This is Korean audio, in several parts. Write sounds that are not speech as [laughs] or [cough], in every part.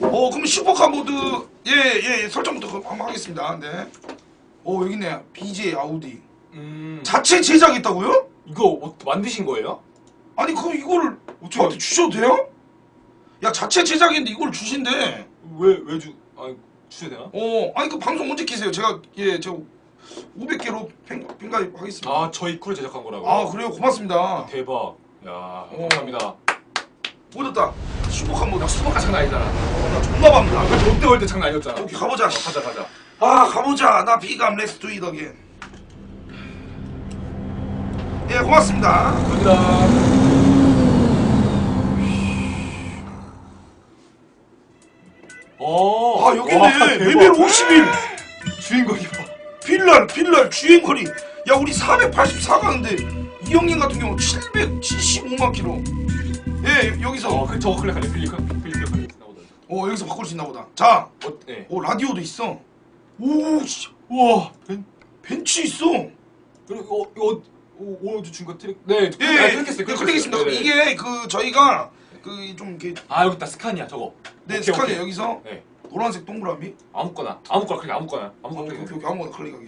어 그럼 슈퍼카 모드 예예 설정부터 그럼 한번 하겠습니다. 네. 어 여기 있네. BJ 아우디. 음. 자체 제작했다고요? 이거 어, 만드신 거예요? 아니 그럼 이거를 저한테 주셔도 돼요? 야 자체 제작인데 이걸 주신대. 왜 왜 주? 아 주셔야 되나? 어 아니 그 방송 언제 키세요? 제가 예 제가 500개로 팬, 팬가입 하겠습니다. 아 저희 쿨을 제작한 거라고. 아 그래요 고맙습니다. 대박. 야 감사합니다. 보셨다 슈퍼카 모드. 수박가 장난 아니잖아. 나 존나. 아, 그 롯데 월드 장난 아니었잖아. 오케이 가보자. 가자 가자. 아 가보자. 나 비감 렛츠 두 이더 겐. 예 고맙습니다. 감사합니다. 어. 아 대박. 레벨 51 주인공이 봐. 빌랄 빌랄 주행거리 야 우리 484 가는데 이 형님 같은 경우 775만 킬로 예 여기서 어, 그 저거 클릭하네. 빌리카 빌리카 클릭. 어 여기서 바꿀 수 있나 보다 자 어, 네. 오 라디오도 있어 오 씨, 우와. 벤 벤츠 있어 그리고 어, 이거 오, 주신 거 트랙. 네, 예 아, 클릭했어요. 네, 클릭했습니다 네, 네. 이게 그 저희가 그 좀 이렇게 아 여기 있다 스칸이야 저거. 네 오케이, 스칸에 오케이. 여기서 네. 노란색 동그라미 아무거나 아무거나 클릭 아무거나 어, 아무거나 오케이 클릭. 오케이 아무거나 클릭하기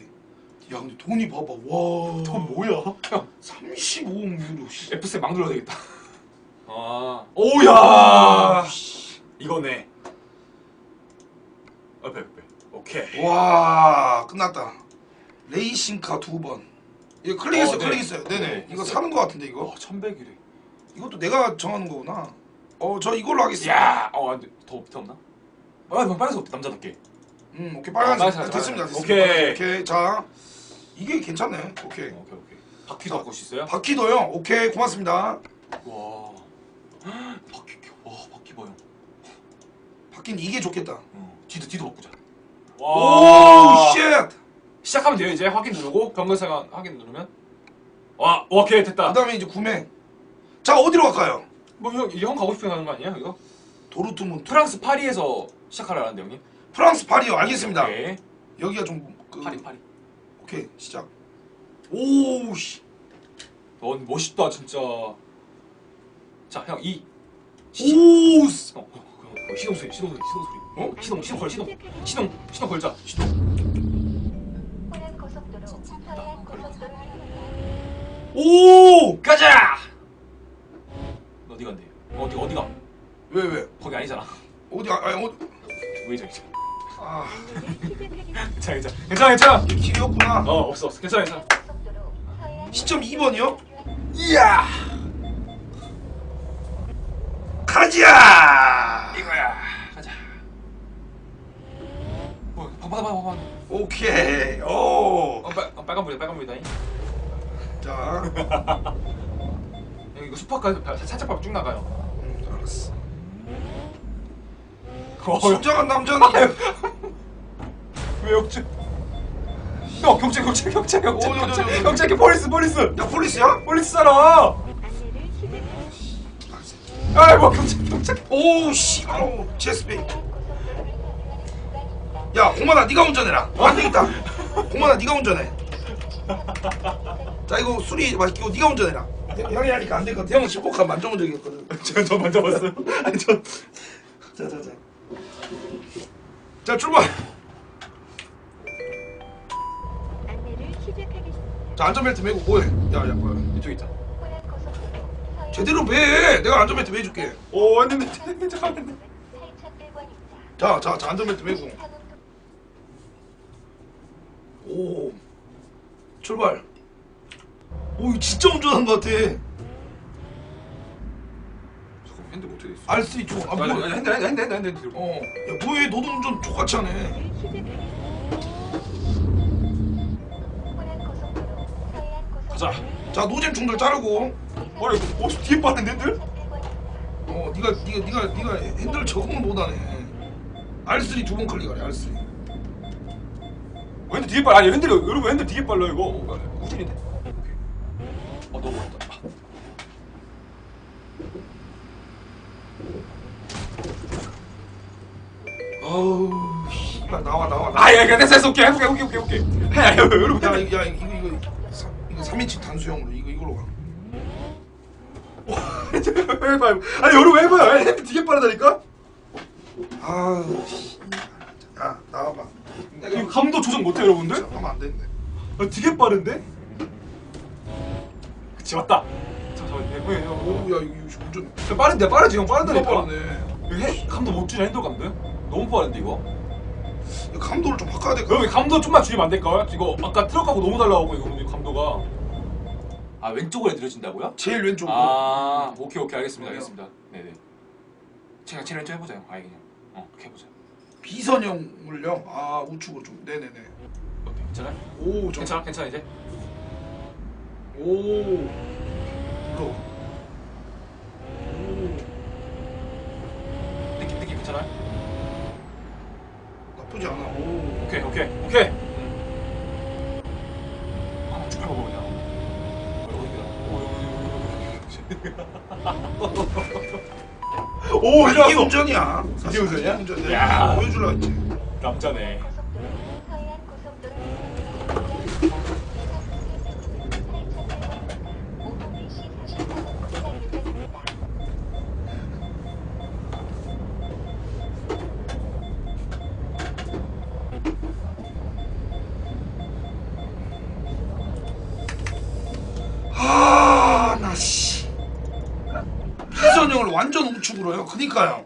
야 근데 돈이 봐봐 와돈 뭐야? 형 35억 유로 씨. F7 막 눌러야 되겠다. 아, 오야. 이거네. 옆에 옆에. 오케이. 와 끝났다 레이싱카 두 번 이거 클릭했어요 어, 네. 클릭했어요 네네 네, 이거 했어요. 사는 거 같은데 이거 와, 1100이래. 이것도 내가 정하는 거구나 어 저 이걸로 하겠습니다 야, 어, 안 돼. 더 밑에 없나? 아, 그럼 빨간색 없대. 남자답게. 음 오케이 빨간색 아, 빨간색, 됐습니다. 됐습니다 오케이. 오케이 자 이게 괜찮네 오케이 어, 오케이, 오케이. 바퀴도 바꿀 수 있어요? 바퀴도요 오케이 고맙습니다 와. 바퀴 와, 바퀴 봐요. 바퀴는 이게 좋겠다 어, 뒤도 뒤도 바꾸자. 오쉣 시작하면 돼요, 이제. 확인 누르고 경고사가 확인 누르면 와, 오케이 됐다. 그 다음에 이제 구매 자 어디로 갈까요 뭐 형, 형 가고 싶은 데 가는 거 아니야, 이거? 도르트문트 프랑스 파리에서 시작하라는데 형님. 프랑스 파리요 알겠습니다 오케이. 여기가 좀 그 파리 파리. 오케이 시작 오씨 넌 멋있다 진짜. 자, 형 이. 오 어, 어, 어, 어, 시동 소리, 시동 소리, 시동 소리. 어? 시동, 시동 걸, 시동, 시동, 시동 걸자. 시동. 오! 가자. 너 어디 간대? 어디 어디가? 왜 왜? 거기 아니잖아. 어디 아, 아니 어디? 왜 저기? 아 괜찮아, 괜찮아, 괜찮아, 괜찮아. 이게 길이었구나. 어, 없어, 없어. 괜찮아, 괜찮아. 시점 2번이요? 이야! 가자! 이거야. 가자. 어, 봐봐, 봐봐, 봐봐. 오케이. 오. 어, 빨, 어, 빨간 불이다, 빨간 불이다. 자, [laughs] 형 이거 바- 살짝 밟고 쭉 나가요. 음, 알았어. 어, 진정한 남자는 [laughs] 왜 역주? 형 경찰, 경찰, 경찰, 경찰, 오, 저, 저, 경찰, 저, 저. 경찰, 폴리스, 폴리스, 야 폴리스야? 폴리스잖아. 안내를 시작합니다. 아이 뭐 경찰, 경찰. 오 씨, 아우 제스페이. 야 공만아 네가 운전해라. 안 되겠다. 공만아 네가 운전해. 자 이거 술이 맛있고 네가 운전해라. 형이 하니까 안 될 것 같아. 형은 슈퍼카 만져본 적이 없거든. 제가 저 먼저 봤어요. 아니 저. 자자자. 자 출발. 안내를 시작하겠습니다. 자 안전벨트 매고 뭐해? 야야 뭐야? 이쪽 있자. 호남 고속도로 서해안 제대로 매. 내가 안전벨트 매줄게. 오 했는데 잠깐만. 8,100원입니다. 자, 자, 자 안전벨트 매고. 오. 출발. 오, 이거 진짜 운전한 것 같아. 잠깐 핸드 어떻게 됐어? R3 쪽. 아, 뭐. 아니 핸드 핸드 핸드 핸드 핸드 들고. 어. 야, 뭐해? 너도 운전 똑같이 하네. 가자. 자, 노잼 충돌 자르고. 아니 어 뒤에 빠른 핸들? 어, 네가 네가 네가 네가 핸들 적응을 못 하네. R3 두 번 클릭하래. R3. 어, 핸들 뒤에 빨라. 아니 핸들 여러분 핸들 뒤에 빨라 이거. 어, 우진인데. 어 너무 어렵다. 어우, 씨발 나와 나와. 나와. 아 야 야 됐어 됐어 오케이 해볼게 오케이 오케이 오케이. 해 여러분. 야, 이거 야, 이거 이거 삼- 이거 3인칭 단수형으로 이거 이걸로 가. 해봐요. 아니 여러분 해봐요. 핸들 뒤에 빠르다니까. 씨. 야 나와봐. 이거 감도 조정 못해 여러분들? 하면 안 되는데. 아, 되게 빠른데? 그치 맞다. 잠깐만, 형, 형, 형, 형. 오야 이거 운전 야, 빠른데 빠르지 형 빠른다니까. 빠르네. 이거 해, 감도 못 주냐 핸들 감도? 너무 빠른데 이거. 감도를 좀 바꿔야 될것 여러분 감도 좀만 줄이면 안 될까요? 이거 아까 트럭하고 너무 달라고 이거 감도가. 아 왼쪽으로 느려진다고요? 제일 왼쪽으로. 아 오케이 오케이 알겠습니다 알겠습니다. 네네. 제가 제일 왼쪽 해보자 형. 아예 그냥. 어 그렇게 해보자. 비선형을요. 아 우측으로 좀. 네네네. 어때? 괜찮아요? 오 좀. 괜찮아 괜찮아 이제. 오. 또. 오. 느낌 느낌 괜찮아요? 나쁘지 않아. 오. 오케이 오케이 오케이. 아, 쭉 밟아봐 그냥. 오 아, 이게. 운전이야. 이게 운전이야? 이게 운전. 야. 내가 보여주려 했지. 남자네. 해요. 그니까요.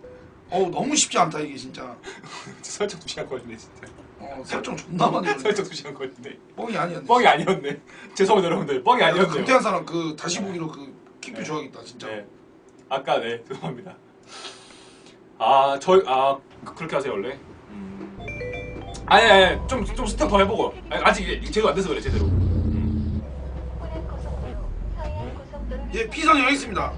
어우 너무 쉽지 않다 이게 진짜. [laughs] 설정 두 시간 걸리네 진짜. 어, 설정 존나 많이 설정 걸리네. 두 시간 걸리네. 뻥이 아니었네. 뻥이 아니었네. [laughs] 죄송합니다 여러분들. 뻥이 아니었네요. 강태한 사람 그 다시 보기로 그 킥뷰 줘야겠다 진짜. 네. 아까 네 죄송합니다. 아 저희 아 그- 그렇게 하세요 원래. 음. 아니 아니 좀좀 스텝 더 해보고 아니, 아직 제대로 안 돼서 그래 제대로. 음. 고속도로 예, 비선형 하겠습니다.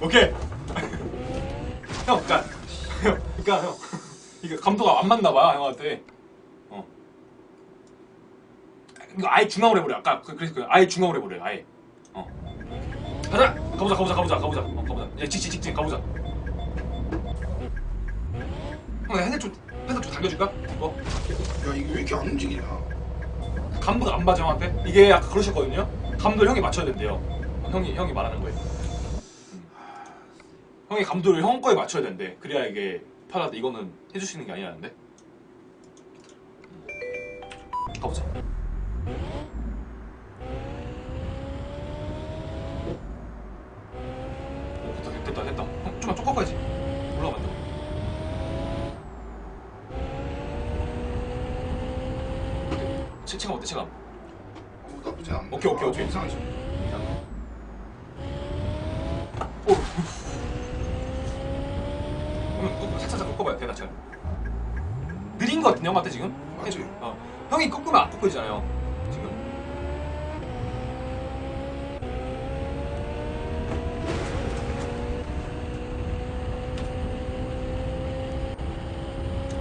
오케이. 형, 그니까, 형, 그니까 형, 이게 감도가 안 맞나 봐 형한테. 어. 이거 아예 중앙으로 해버려. 아까 그- 그래서 그 아예 중앙으로 해버려. 아예. 어. 가자. 가보자, 가보자, 가보자. 어, 가보자. 직진, 직진, 가보자. 형, 나 핸들 좀, 핸들 좀 당겨줄까? 이거. 야 이게 왜 이렇게 안 움직이냐? 감도가 안 맞아 형한테? 이게 아까 그러셨거든요? 감도를 형이 맞춰야 된대요 형이 형이 말하는 거예요 음. 형이 감도를 형 거에 맞춰야 된대 그래야 이게 편하다 이거는 있는 게 아니라는데 음. 가보자 오 됐다 됐다 됐다 형 좀만 쭉 꺾어야지 올라가면 안 돼. 어때? 체- 체감 어때 체감? 어, 나쁘지 않네. 오케이, 오케이, 아, 오케이. 이상하지. 오. 꺾- 살짝 살짝 꺾어봐야 돼, 나처럼. 느린 거 같은데 형한테 지금? 맞지? 어. 형이 꺾으면 안 꺾이잖아요. 지금.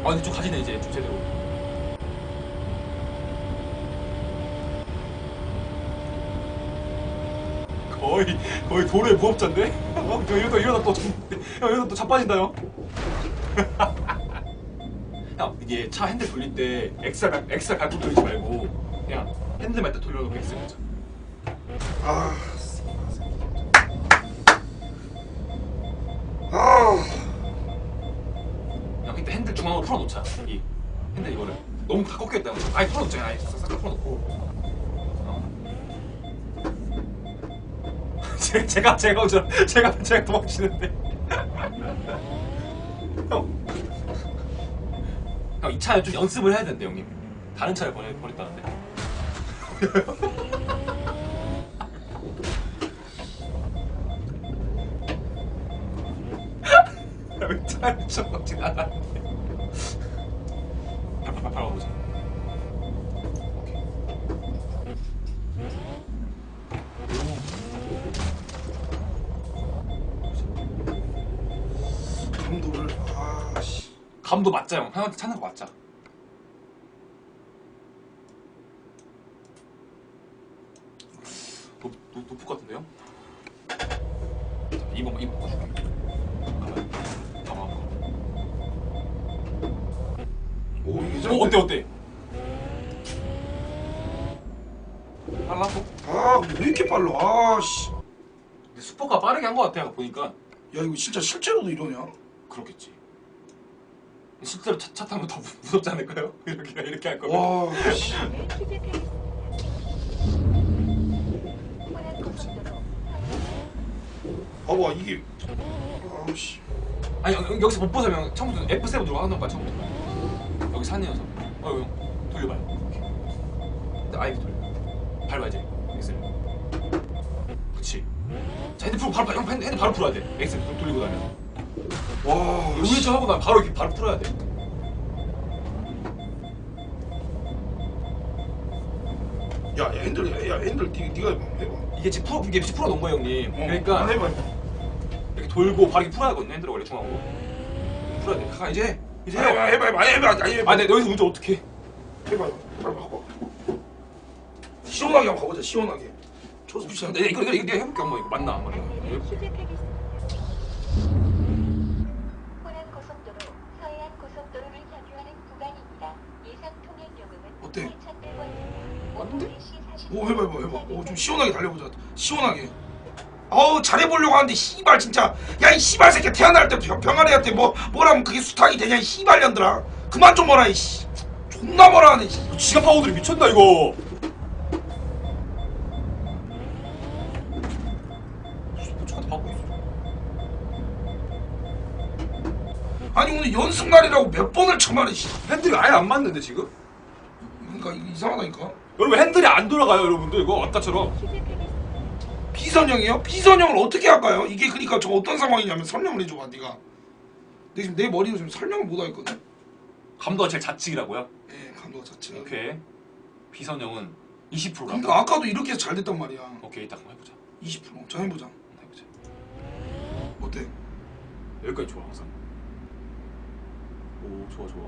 아 근데 좀 가지네 이제 좀 제대로. 거의 거의 도로의 무법자인데? 어? 저 이러다 이러다 또 형 이러다 또 자빠진다 형. [laughs] 형 이게 차 핸들 돌릴 때 엑셀 갈- 엑셀 갈고 돌리지 말고 그냥 핸들만 딱 돌려놓고 엑셀 가자. 아. 아. 형 이때 핸들 중앙으로 풀어놓자. 이 핸들 이거를 너무 다 꺾여 있다. 아예 풀어놓자. 아예 싹싹 풀어놓고. 제- [laughs] 제가 제가 저 제가 제가 도망치는데. [laughs] 형. 형 이 차를 좀 연습을 해야 된대 형님. 다른 차를 보내 버렸다는데. [laughs] 왜 차를 저거 지나가는데? 감도 맞자 형. 형한테 찾는 거 맞자. 높, 높, 높을 것 같은데요? 자, 2번, 2번 바꿔줄게. 가만. 가만. 오 이게 어, 어때, 어때? 하고 아왜 이렇게 빨라 아씨 근데 슈퍼가 빠르게 한 것 같아 아까 보니까 야 이거 진짜 실제로도 이러냐 그렇겠지 실제로 차, 차 타면 더 무- 무섭지 않을까요? [laughs] 이렇게 이렇게 할 거면. 와. 씨. 봐봐 이게. 아씨. 아니 여, 여기서 못 보자면 처음부터 F7 들어가 하는 거야 처음부터 여기 산이어서. 어 형, 돌려봐요. 이렇게 아이브 돌려. 밟아 이제 엑셀. 그치. 자 핸드 풀고 바로 형 핸드, 바로 풀어야 돼. 엑셀 돌- 돌리고 나면 와 우회전 하고 나면 바로 이렇게 바로 풀어야 돼. 야, 야 핸들 야 핸들 니, 니가 해봐. 해봐 이게 지금 풀어 이게 지금 풀어 놓은 거예요 형님? 어, 그러니까 해봐 해봐 이렇게 돌고 바로 이렇게 풀어야 되거든요 핸들을 원래 중앙으로. 풀어야 돼. 가, 이제 이제 해봐 해봐 해봐 해봐 해봐 아니 해봐. 아 근데 여기서 운전 어떻게 해? 해봐 해봐 해봐 시원하게 한번 가보자 시원하게. 조수피 근데 이거 이거 이거 내가 해볼게 한번. 이거 맞나 안 맞나 시작하겠습니다. 호남고속도로 서해안고속도로를 경유하는 구간입니다. 예상 통행 요금은 어때? 8,100원입니다. 맞는데? 오후 4시 오 해봐 해봐 해봐. 오 좀 시원하게 달려보자. 시원하게. 어우 잘해보려고 하는데 씨발 진짜. 야 이 씨발 새끼 태어날 때 병- 병아리한테 뭐 뭐라면 그게 수탁이 되냐 이 씨발 년들아. 그만 좀 뭐라 이씨. 존나 뭐라 하네 씨. 지갑 파고들이 미쳤나 이거? 있어. 아니 오늘 연습 날이라고 몇 번을 참아내 씨. 핸들이 아예 안 맞는데 지금? 그러니까 이거 이상하다니까. 여러분 핸들이 안 돌아가요 여러분들. 이거 아까처럼. 비선형이요? 비선형을 어떻게 할까요? 이게 그러니까 저 어떤 상황이냐면 설명을 해줘봐 네가. 내 지금 내 머리로 지금 설명을 못 하겠거든. 감도가 제일 좌측이라고요? 예 감도가 자체가 오케이. 비선형은 20% 감도 그러니까 아까도 이렇게 해서 잘 됐단 말이야. 오케이 이따 한번 해보자. 20%자 해보자. 한번 해보자. 어때? 여기까지 좋아 항상. 오 좋아 좋아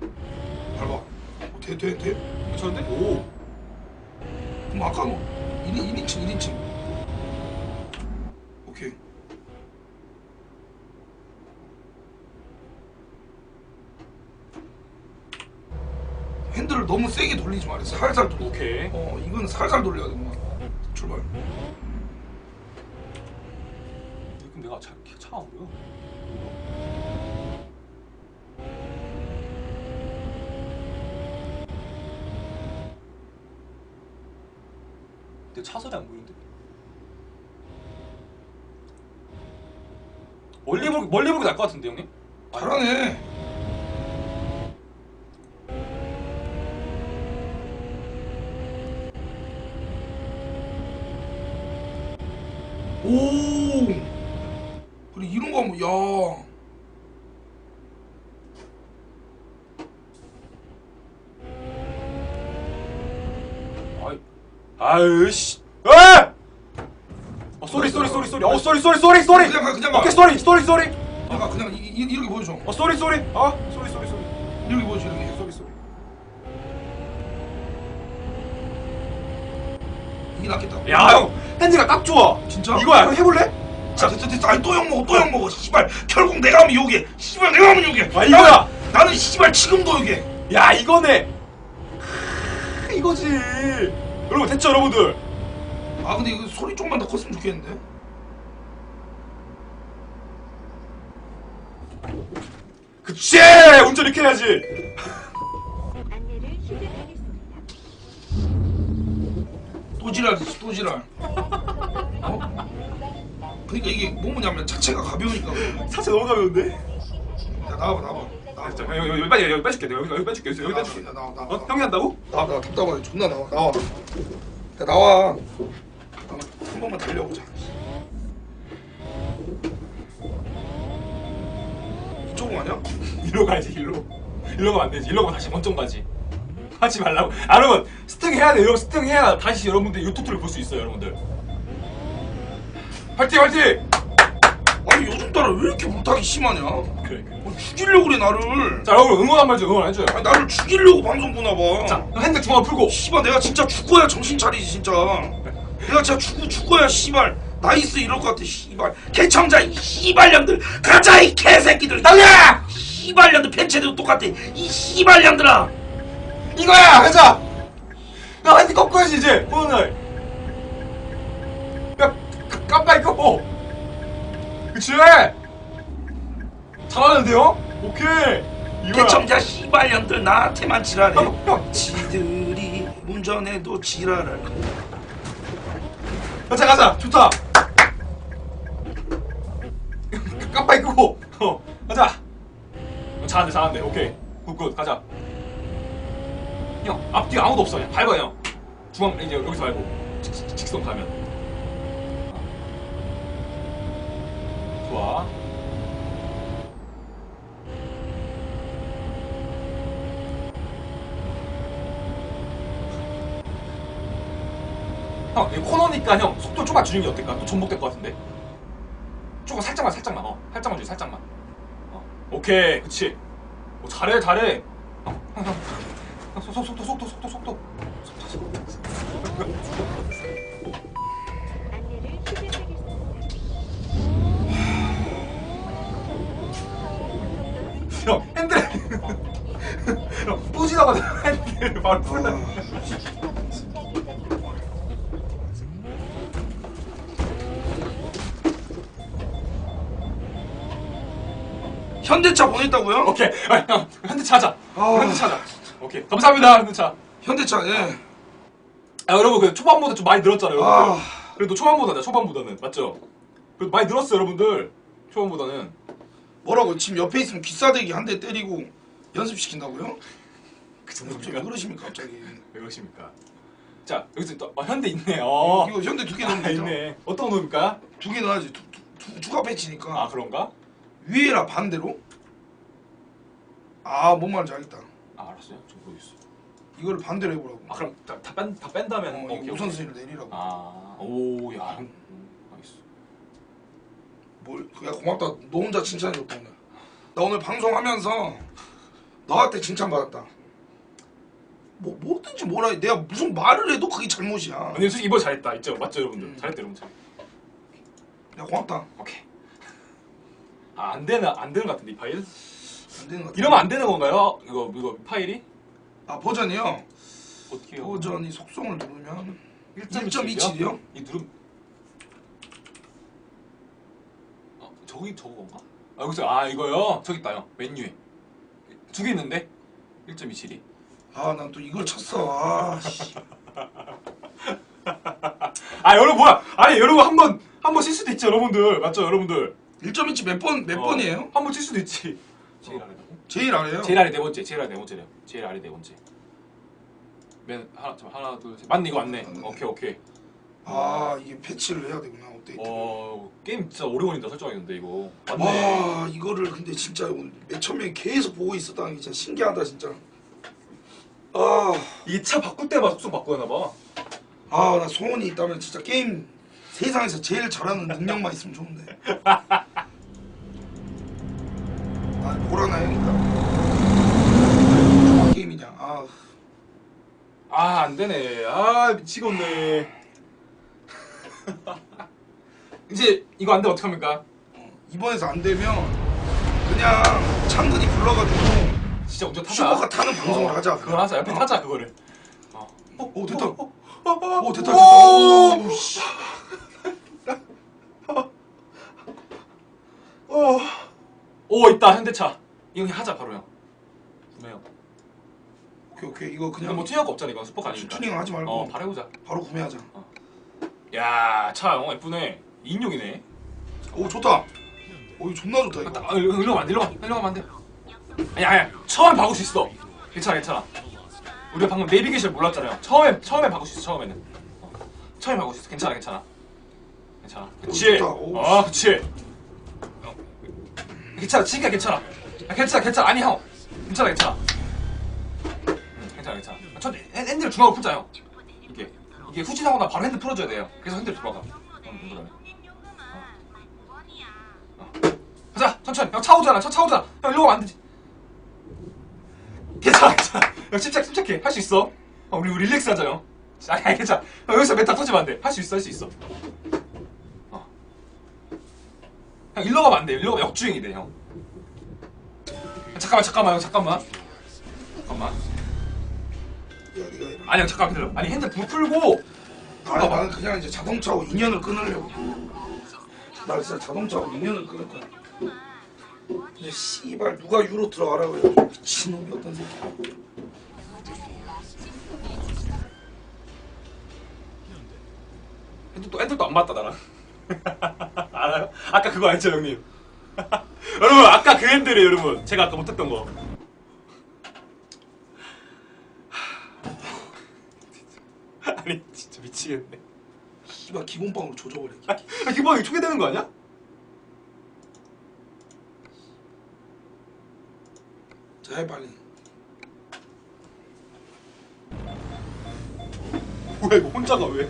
밟아 어, 돼? 돼? 돼? 괜찮은데? 오 그럼 아까 뭐 1인, 1인칭 1인칭 오케이 핸들을 너무 세게 돌리지 말아 살살 돌려 오케이 어 이건 살살 돌려야 돼 엄마 출발 그럼 내가 차, 차가 안 보여 내 차선이 안 보이는데 멀리 보기 멀리 보기 나을 것 같은데 형님? 잘하네 오 그래 이런 거 하면 야 아이 아유 씨. 에! 어 쏘리 쏘리 쏘리 쏘리. 어 쏘리 쏘리 쏘리 쏘리. 그냥 가 그냥 가. 오케이 쏘리 쏘리 쏘리. 내가 그냥 이, 이, 이렇게 보여줘. 어 쏘리 쏘리. 아 쏘리 쏘리 쏘리. 이렇게 보여줘 이렇게. 쏘리 쏘리. 이게 낫겠다. 야 형 핸디가 딱 좋아. 진짜? 이거야. 형 해볼래? 자 됐어 됐어 아니 또욕 먹어 또 욕 먹어. 씨발 결국 내가 하면 욕해 씨발 내가 하면 욕해 아, 이거야! 나는, 나는 씨발 지금도 욕해 야 이거네. 크, 이거지 여러분 됐죠 여러분들 아 근데 이거 소리 좀만 더 컸으면 좋겠는데 그치 운전 이렇게 해야지 안내를 시작하겠습니다. 또 지랄이지 또 지랄 어? 그러니까 이게 뭐냐면 자체가 가벼우니까 그래. 사실 너무 가벼운데 야 나와봐 나와봐 자, 여기, 여기, 여기 빨리 여기 빼줄게 내가 여기, 여기 빼줄게 여기 나와, 빼줄게 나와 나와 어? 형이 한다고? 나와 나와 답답하네 존나 나와. 나와. 야 나와. 한 번만 달려보자. 이쪽은 아니야? 일로 가야지 일로. 일로 가면 안 되지. 일로 가면 다시 원점 가지. 하지 말라고. 아, 여러분 스팅 해야 돼요 스팅 해야 다시 여러분들 유튜브를 볼 수 있어요 여러분들. 화이팅 화이팅 따라 왜 이렇게 못하기 심하냐? 그래 어, 죽이려고 그래 나를. 자 여러분 응원 한번좀 응원 해줘요. 아니 나를 죽이려고 방송 보나 봐. 자 핸드 중앙 풀고. 씨발 내가 진짜 죽어야 정신 차리지 진짜. 내가 진짜 죽, 죽어야 씨발 나이스 이럴 것 같아 씨발. 개청자 이 씨발년들. 가자 이 개새끼들. 달려! 씨발년들 팬체도 똑같아. 이 씨발년들아. 이거야 가자! 야 핸드 꺾어야지 이제. 오늘. 야 가- 깜빡이 꺾어. 그치 잘하는데요? 오케이. 이거야. 개청자 씨발년들 나한테만 지랄해. 지들이 운전해도 지랄을 가자 가자. 좋다. 깜빡이 끄고. 어 가자. 어, 잘한대 잘한대 오케이. 굿굿. 가자. 형 앞뒤 아무도 없어. 그냥 밟아 형. 중앙 이제 여기서 말고. 직, 직- 직선 가면. 어. 좋아 형, 이거 코너니까 형 속도 좀만 줄이는 게 어떨까? 또 전복될 것 같은데. 조금 살짝만, 살짝만, 어, 살짝만 줄, 살짝만. 어, 오케이, 그치. 오, 잘해, 잘해. 어, 형, 형, 형, 속, 속, 속도, 속도, 속도, 속도. 속도, 속도. 형, 핸들. [laughs] 형, 뿌지나가다 핸들 바로 풀라. 현대차 보냈다고요? 오케이, 아, 형, 핸드 찾아. 아. 핸드 찾아. 오케이, 감사합니다, 핸드 차. 현대차 예 아, 여러분, 그 초반보다 좀 많이 늘었잖아요. 여러분들. 아. 그래도 초반보다는 초반보다는 맞죠? 그래도 많이 늘었어요, 여러분들. 초반보다는. 뭐라고 지금 옆에 있으면 귀싸대기 한 대 때리고 연습시킨다고요? 그좀 정도입니까? 왜 그러십니까 갑자기 [laughs] 왜 그러십니까? 자, 여기서 또 어, 현대 있네. 어. 이거 현대 두개 아, 넣으면 되죠? 있네. 어떤 놈입니까? 두 개 넣어야지 두, 두, 두, 추가 배치니까 아, 그런가? 위에라 반대로 아 뭔 말인지 알겠다 아, 알았어요. 좀 보여주세요. 이거를 반대로 해보라고 아, 그럼 다, 다, 뺀, 다 뺀다면 어, 오케이, 이거 오케이. 우선순위를 내리라고 아, 오, 야, 형. 음, 알겠어. 뭘 그야 고맙다 너 혼자 칭찬해줬다 오늘 나 오늘 방송하면서 너한테 칭찬받았다 뭐 뭐든지 뭐라 해 내가 무슨 말을 해도 그게 잘못이야 근데 솔직히 이번 잘했다. 있죠? 맞죠, 여러분들? 음. 잘했다, 여러분. 잘. 내가 고맙다 오케이. 아, 안 되나 안 되는 것 같은데 이 파일? 안 되는 것 같아 이러면 안 되는 건가요? 이거 이거 파일이? 아 버전이요 어떻게 해요? 버전이 속성을 누르면 1.27 1.27이요? 이 누름 어, 저기 저건가? 아 여기서 아 이거요? 저기 있다요 메뉴에 두 개 있는데 1.27이 아 난 또 이걸 쳤어 아 씨. [laughs] 아 여러분 뭐야 아니 여러분 한번 한번칠 수도 있죠 여러분들 맞죠 여러분들 1.27몇번 몇 어, 번이에요? 한 번 칠 수도 있지. 제일 아래라고? 제일 아래요? 제일 아래 네 번째 제일 아래 네 번째래요. 제일 아래 네 번째. 맨 하나 잠깐 하나 둘 셋. 맞네 이거 맞네. 맞네. 오케이 오케이. 아 이게 패치를 해야 되구나 업데이트 어 게임 진짜 오래 걸린다 설정하는데 이거. 맞네. 와 이거를 근데 진짜 오늘 몇 천 명이 계속 보고 있었다는 게 진짜 신기하다 진짜. 아아나 이게 차 바꿀 때마다 속성 바꾸나 봐. 아, 소원이 있다면 진짜 게임 세상에서 제일 잘하는 능력만 있으면 좋은데 [laughs] 아 보라나 형이다 게임이냐 아 아, 안 되네. 아, 미치겠네. 이제 이거 안 되면 어떡합니까? 어, 이번에서 안 되면 그냥 창근이 불러가지고 진짜 운전 타자. 슈퍼카 타는 방송을 어, 하자 그걸 하자. 옆에 어. 타자, 그거를. 어. 오 됐다 어, 어, 어, 오 됐다 오! 됐다 오 씨 어. 오, 있다. 현대차. 이거 하자, 바로 형. 구매요. 오케이 오케이 이거 그냥 뭐 투자가 없잖아, 이건 슈퍼카 아니니까. 튜닝 하지 말고 어, 바로 해보자. 바로 구매하자 야, 차 어, 예쁘네. 2인용이네. 오 좋다 오 이거 존나 좋다 이거 아, 일로 가면 안 돼, 일로 가. 일로 가면 안 돼. 아니, 아니, 처음에 바꿀 수 있어. 괜찮아, 괜찮아. 우리가 방금 내비게이션 몰랐잖아요. 처음에, 처음에 바꿀 수 있어, 처음에는. 어, 처음에 바꿀 수 있어. 괜찮아, 괜찮아. 괜찮아. 그치? 오, 어, 그치? 어. 괜찮아, 진짜 괜찮아. 아, 괜찮아, 괜찮아. 아니, 형. 괜찮아, 괜찮아. 핸- 핸들 중앙으로 풀자요. 이게. 이게 후진하고 나 바로 핸들 풀어줘야 돼요. 그래서 핸들 들어가. 응, 그러네. 가자 천천히 형 차 오잖아 차, 차 오잖아 형 일로 가면 안 되지 괜찮아 괜찮아 형 침착 침착해 할 수 있어 형 우리 우리 릴렉스 하자 형 아니 아니, 괜찮아 형 여기서 메타 터지면 안 돼 할 수 있어 할 수 있어 어. 형 일로 가면 안 돼 일로 가면 역주행이 돼 형 잠깐만 잠깐만 형 잠깐만 잠깐만. 아니 잠깐 기다려. 아니 핸드 불 풀고 아니 나는 그냥 이제 자동차하고 인연을 끊으려고. 나 진짜 자동차하고 인연을 끊을 거야. 근데 씨발 누가 유로 들어가라고 해. 미친놈이 어떤 새끼. 핸드 또 핸드 또안 맞다 나랑. [laughs] 알아요? 아까 그거 알죠 형님? [laughs] 여러분 아까 그 핸들이 여러분 제가 아까 못했던 거. 아니 진짜 미치겠네. 씨발 기본빵으로 조져버려. 아, 기본이 초기되는 거 아니야? 자 해 빨리. 뭐야 이거 혼자가 왜?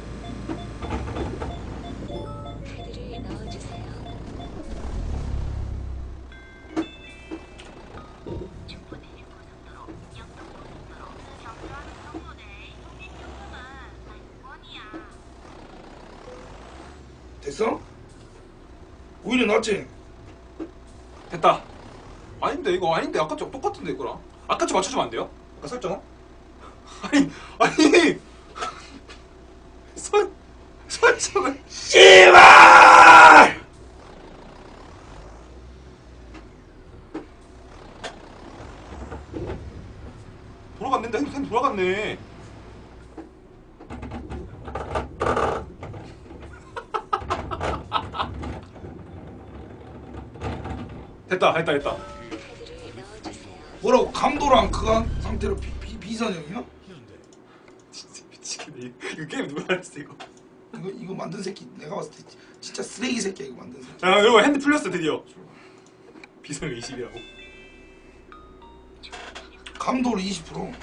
낫지? 됐다. 아닌데 이거 아닌데 아까 좀 똑같은데 이거랑. 아까 좀 맞춰주면 안 돼요? 아까 설정은? 아니 아니 [laughs] 설 설정을 씨발! 돌아갔는데 핸드 핸드 돌아갔네. 카드를 넣어주세요. 뭐라고 감도랑 그한 상태로 비, 비, 비선형이야? 진짜 미치겠네. 이거 게임 누가 했어 이거? 이거 이거 만든 새끼 내가 봤을 때 진짜 쓰레기 새끼야 이거 만든 새끼. 자 여러분 핸드 풀렸어 드디어. 비선 20이라고. 감도를 20%.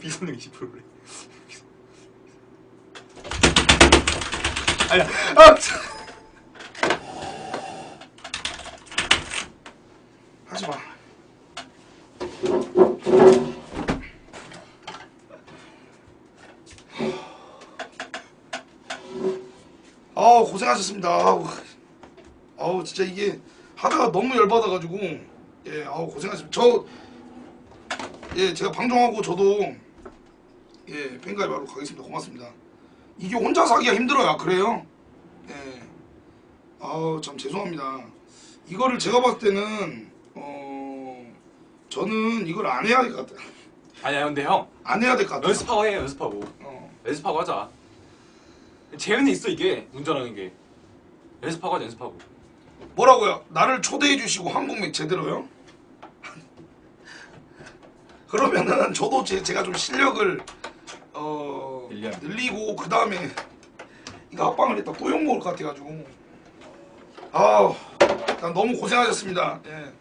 비선능 20%래. 아니야. 아, 참. 하지 마. 아우 고생하셨습니다. 아우, 아우 진짜 이게 하다가 너무 열받아가지고 예 아우 고생하셨습니다. 저 예 제가 방송하고 저도 예 팬가입하러 가겠습니다. 고맙습니다. 이게 혼자서 하기가 힘들어요. 아, 그래요? 예. 아우 참 죄송합니다. 이거를 제가 봤을 때는 어 저는 이걸 안 해야 될 것 같아요. 아니야 근데 형 안 해야 될 것 같아요. 연습하고 해 연습하고 어. 연습하고 하자. 재능이 있어 이게 운전하는 게. 연습하고 하자 연습하고. 뭐라고요? 나를 초대해 주시고 한국맥 제대로요? [laughs] 그러면은 저도 제, 제가 좀 실력을 어 늘려. 늘리고 그 다음에 이거 합방을 했다 또 욕 먹을 것 같아가지고 아우 일단 너무 고생하셨습니다. 예.